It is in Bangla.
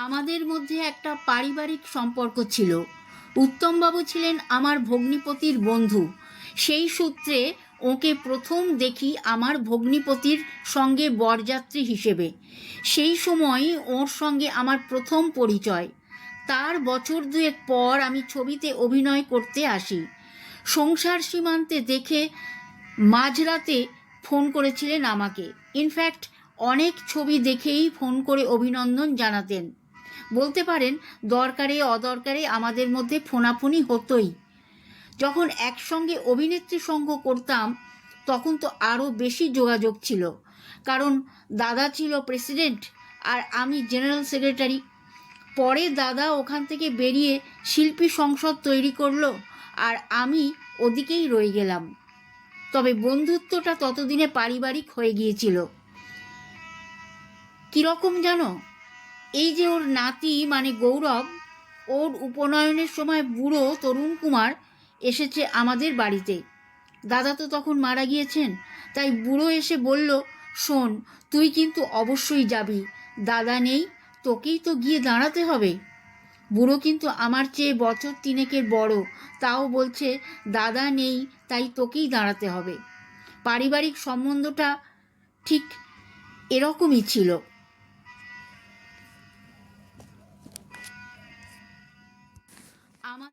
আমাদের মধ্যে একটা পারিবারিক সম্পর্ক ছিল। উত্তমবাবু ছিলেন আমার ভগ্নিপতির বন্ধু। সেই সূত্রে ওকে প্রথম দেখি আমার ভগ্নিপতির সঙ্গে বরযাত্রী হিসেবে। সেই সময় ওর সঙ্গে আমার প্রথম পরিচয়। তার বছর দুয়েক পর আমি ছবিতে অভিনয় করতে আসি। সংসার সীমান্তে দেখে মাঝরাতে ফোন করেছিলেন আমাকে। ইনফ্যাক্ট অনেক ছবি দেখেই ফোন করে অভিনন্দন জানাতেন। বলতে পারেন, দরকারে অদরকারে আমাদের মধ্যে ফোনাফুনি হতোই। যখন একসঙ্গে অভিনেত্রী সঙ্গ করতাম, তখন তো আরও বেশি যোগাযোগ ছিল। কারণ দাদা ছিল প্রেসিডেন্ট আর আমি জেনারেল সেক্রেটারি। পরে দাদা ওখান থেকে বেরিয়ে শিল্পী সংসদ তৈরি করল আর আমি ওদিকেই রয়ে গেলাম। তবে বন্ধুত্বটা ততদিনে পারিবারিক হয়ে গিয়েছিল। কীরকম জানো? এই যে ওর নাতি মানে গৌরব, ওর উপনয়নের সময় বুড়ো তরুণ কুমার এসেছে আমাদের বাড়িতে। দাদা তো তখন মারা গিয়েছেন, তাই বুড়ো এসে বলল, শোন, তুই কিন্তু অবশ্যই যাবি। দাদা নেই, তোকেই তো গিয়ে দাঁড়াতে হবে। বুড়ো কিন্তু আমার চেয়ে বছর তিনেকের বড়, তাও বলছে, দাদা নেই, তাই তোকেই দাঁড়াতে হবে। পারিবারিক সম্বন্ধটা ঠিক এরকমই ছিল। আমার